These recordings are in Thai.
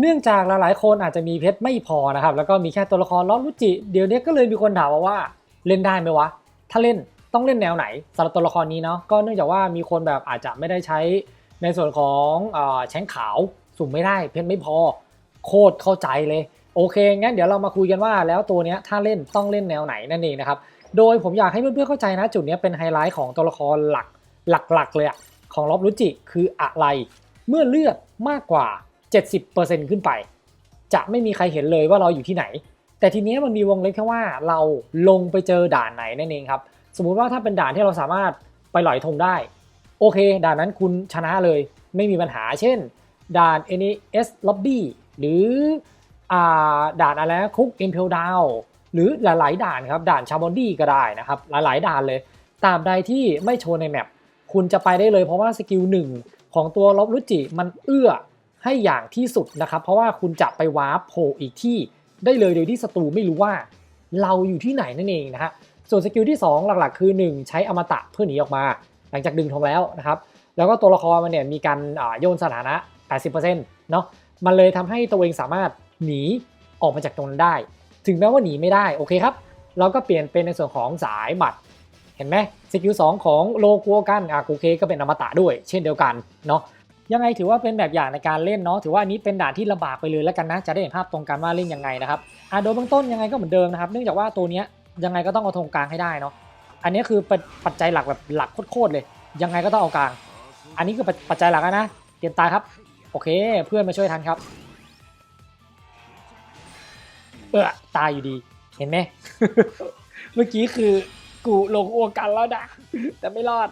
เนื่องจากหลายๆ คนอาจจะมีเพชรไม่พอนะครับ แล้วก็มีแค่ตัวละครล้อรุจิ เดี๋ยวนี้ก็เลยมีคนถามมาว่าเล่นได้ไหมวะ ถ้าเล่นต้องเล่นแนวไหนสำหรับตัวละครนี้เนาะ ก็เนื่องจากว่ามีคนแบบอาจจะไม่ได้ใช้ในส่วนของอ่อแชงขาวสุ่มไม่ได้เพชรไม่พอ โคตรเข้าใจเลย โอเค งั้นเดี๋ยวเรามาคุยกันว่าแล้วตัวนี้ถ้าเล่นต้องเล่นแนวไหนนั่นเองนะครับ โดยผมอยากให้เพื่อนๆเข้าใจนะจุดนี้เป็นไฮไลท์ของตัวละครหลักหลักๆเลยอะของล็อบรุจิคืออะไร เมื่อเลือดมากกว่า 70%ขึ้นไป จะไม่มีใครเห็นเลยว่าเราอยู่ที่ไหน แต่ทีนี้มันมีวงเล็บแค่ว่าเราลงไปเจอด่านไหนนั่นเองครับ สมมุติว่าถ้าเป็นด่านที่เราสามารถไปหลอยธงได้ โอเค ด่านนั้นคุณชนะเลยไม่มีปัญหา เช่น ด่าน NES Lobby หรืออด่านอะไรนะคุก Impel Down หรือหลาย ๆ ด่านครับ ด่านชาบอนดี้ก็ได้นะครับ หลาย ๆ ด่านเลย ตาบใดที่ไม่โชว์ในแมปคุณจะไปได้เลยเพราะว่าสกิลหนึ่งของตัวลบรุจิมันเอื้อ ให้อย่างที่สุดนะครับ เพราะว่าคุณจะไปวาร์ปโผล่อีกที่ได้เลยโดยที่ศัตรูไม่รู้ว่าเราอยู่ที่ไหนนั่นเองนะฮะส่วนสกิลที่ 2 หลักๆ คือ 1 ใช้อมตะเพื่อหนีออกมา หลังจากดึงธงแล้วนะครับ แล้วก็ตัวละครมันเนี่ยมีการโยนสถานะ 80%เนาะมันเลยทำให้ตัวเองสามารถหนีออกมาจากตรงนั้นได้ ถึงแม้ว่าหนีไม่ได้โอเคครับเราก็เปลี่ยนเป็นในส่วนของสายบัตรเห็นไหมสกิลสองของโลกัวกันอากูเคก็เป็นอมตะด้วย เช่นเดียวกันเนาะ ยังไงถือว่าเป็นแบบอย่างในการเล่นเนาะถือว่าอันนี้เป็นด่านที่ลำบากไปเลยแล้วกันนะจะได้เห็นภาพตรงกันว่าเล่นยังไงนะครับอ่าโดยเบื้องต้นยังไงก็เหมือนเดิมนะครับ เนื่องจากว่าตัวเนี้ยยังไงก็ต้องเอาธงกลางให้ได้เนาะอันนี้คือเป็นปัจจัยหลักแบบหลักโคตรเลย ยังไงก็ต้องเอากลาง อันนี้คือปัจจัยหลักนะเตรียมตายครับ โอเค เพื่อนมาช่วยทันครับ เออตายอยู่ดีเห็นไหมเมื่อกี้คือกูลงอ้วกกันแล้วนะแต่ไม่รอด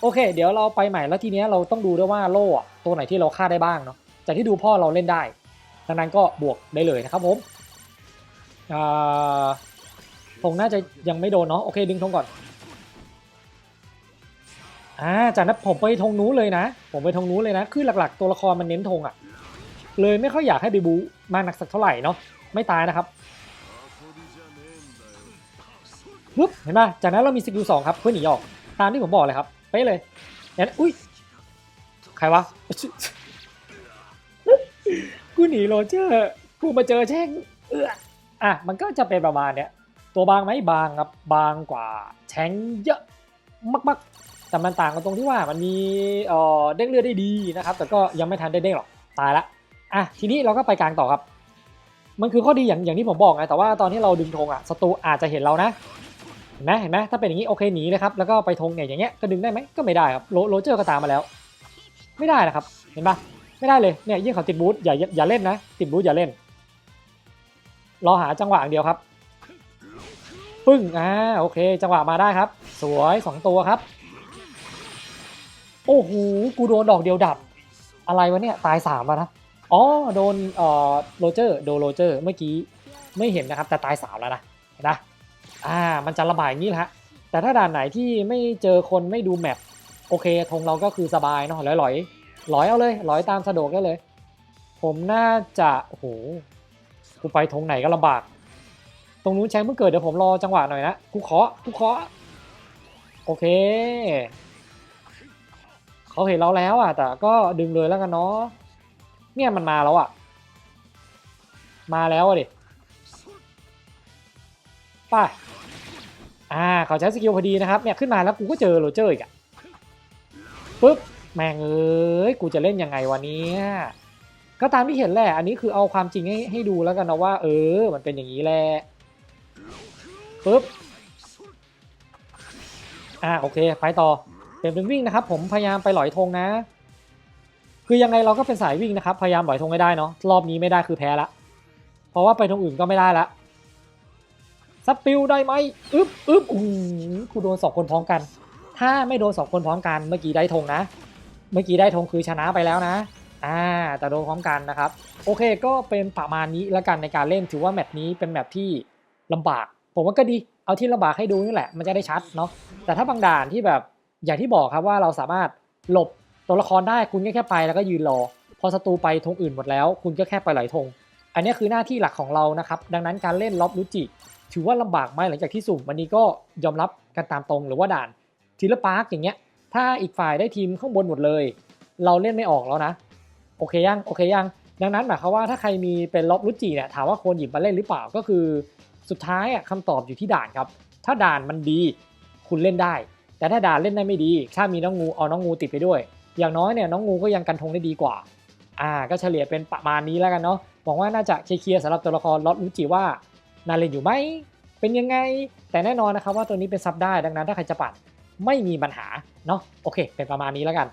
โอเค เดี๋ยวเราไปใหม่แล้วทีเนี้ยเราต้องดูด้วยว่าโล่ตัวไหนที่เราฆ่าได้บ้างเนาะจากที่ดูพ่อเราเล่นได้ ดังนั้นก็บวกได้เลยนะครับผมอ่าธงน่าจะยังไม่โดนเนาะโอเคดึงธงก่อนอ่าจากนั้นผมไปธงนู้นเลยนะ ผมไปธงนู้นเลยนะ คือหลักๆ ตัวละครมันเน้นธงอะเลยไม่ค่อยอยากให้ไปบูมากนักสักเท่าไหร่เนาะไม่ตายนะครับปึ๊บเห็นไหมจากนั้นเรามีสกิลสองครับเพื่อหนีออกตามที่ผมบอกเลยครับ ป๊ะเลยงั้นอุ้ยใครวะ กูหนีโรเจอร์ กูมาเจอแช่งเอื้ออะ มันก็จะเป็นประมาณเนี้ย ตัวบางไหมบางครับ บางกว่าแช่งเยอะมากๆ แต่มันต่างกันตรงที่ว่ามันมีเอ่อเด้งเลือดได้ดีนะครับ แต่ก็ยังไม่ทันได้เด้งหรอก ตายละ อะ ทีนี้เราก็ไปกลางต่อครับ มันคือข้อดีอย่างอย่างที่ผมบอกไง แต่ว่าตอนที่เราดึงธงอะ ศัตรูอาจจะเห็นเรานะ เห็นไหมเห็นไหมถ้าเป็นอย่างนี้โอเคหนีเลยครับแล้วก็ไปธงเนี่ยอย่างเงี้ยก็ดึงได้ไหมก็ไม่ได้ครับโรโรเจอร์ก็ตามมาแล้ว ไม่ได้นะครับเห็นปะไม่ได้เลยเนี่ยยิ่งเขาติดบูทอย่าอย่าเล่นนะ ติดบูทอย่าเล่นรอหาจังหวะอย่างเดียวครับปึ้งอ่าโอเค จังหวะมาได้ครับ สวยสองตัวครับโอ้โหกูโดนดอกเดียวดับ อะไรวะเนี่ยตายสามแล้วนะอ๋อโดนเอ่อโรเจอร์โดนโรเจอร์เมื่อกี้ไม่เห็นนะครับแต่ตายสามแล้วนะเห็นปะ อ่ามันจะระบายอย่างนี้แหละฮะแต่ถ้าด่านไหนที่ไม่เจอคนไม่ดูแมปโอเคธงเราก็คือสบายเนาะลอยๆลอยเอาเลยลอยตามสะดวกได้เลย ผมน่าจะโอ้โหกูไปธงไหนก็ลำบาก ตรงนู้นแชงเพิ่งเกิดเดี๋ยวผมรอจังหวะหน่อยนะกูขอกูขอโอเคเขาเห็นเราแล้วอะแต่ก็ดึงเลยแล้วกันเนาะเนี่ยมันมาแล้วอะ มาแล้วอะดิ ไป อ่าเขาใช้สกิลพอดีนะครับเนี่ยขึ้นมาแล้วกูก็เจอโรเจอร์อีกอะปุ๊บแม่งเอ้ยกูจะเล่นยังไงวันนี้ก็ตามที่เห็นแหละ อันนี้คือเอาความจริงให้ให้ดูแล้วกันนะว่า เออ มันเป็นอย่างนี้แหละปุ๊บอ่าโอเคไปต่อเปลี่ยนเป็นวิ่งนะครับ ผมพยายามไปหลอยธงนะ คือยังไงเราก็เป็นสายวิ่งนะครับ พยายามหลอยธงให้ได้เนาะรอบนี้ไม่ได้คือแพ้ละเพราะว่าไปธงอื่นก็ไม่ได้ละ สปิลได้ไหมอึ๊บอึ๊บอู้กูโดนสองคนพร้อมกัน ถ้าไม่โดนสองคนพร้อมกันเมื่อกี้ได้ธงนะ เมื่อกี้ได้ธงคือชนะไปแล้วนะอ่าแต่โดนพร้อมกันนะครับ โอเคก็เป็นประมาณนี้แล้วกันในการเล่นถือว่าแมปนี้เป็นแมปที่ลำบาก ผมว่าก็ดีเอาที่ลำบากให้ดูนี่แหละมันจะได้ชัดเนาะแต่ถ้าบางด่านที่แบบอย่างที่บอกครับว่าเราสามารถหลบตัวละครได้คุณก็แค่ไปแล้วก็ยืนรอ พอศัตรูไปธงอื่นหมดแล้ว คุณก็แค่ไปไหลธงอันนี้คือหน้าที่หลักของเรานะครับ ดังนั้นการเล่นล็อบลุจิ ถือว่าลำบากไหมหลังจากที่สุ่มวันนี้ก็ยอมรับกันตามตรงหรือว่าด่านทีละปาร์กอย่างเงี้ย ถ้าอีกฝ่ายได้ทีมข้างบนหมดเลย เราเล่นไม่ออกแล้วนะ โอเคยังโอเคยังดังนั้นหมายความว่าถ้าใครมีเป็นล็อบรุจิเนี่ยถามว่าควรหยิบมาเล่นหรือเปล่าก็คือ สุดท้ายอะคำตอบอยู่ที่ด่านครับ ถ้าด่านมันดีคุณเล่นได้ แต่ถ้าด่านเล่นได้ไม่ดี ถ้ามีน้องงูเอาน้องงูติดไปด้วย อย่างน้อยเนี่ยน้องงูก็ยังกันทงได้ดีกว่าอ่าก็เฉลี่ยเป็นประมาณนี้แล้วกันเนาะหวังว่าน่าจะเคลียร์สำหรับตัวละครล็อตรุจิว่า น่าเล่นอยู่ไหม เป็นยังไง แต่แน่นอนนะครับว่าตัวนี้เป็นซับได้ดังนั้นถ้าใครจะปัดไม่มีปัญหาเนาะโอเค เป็นประมาณนี้แล้วกัน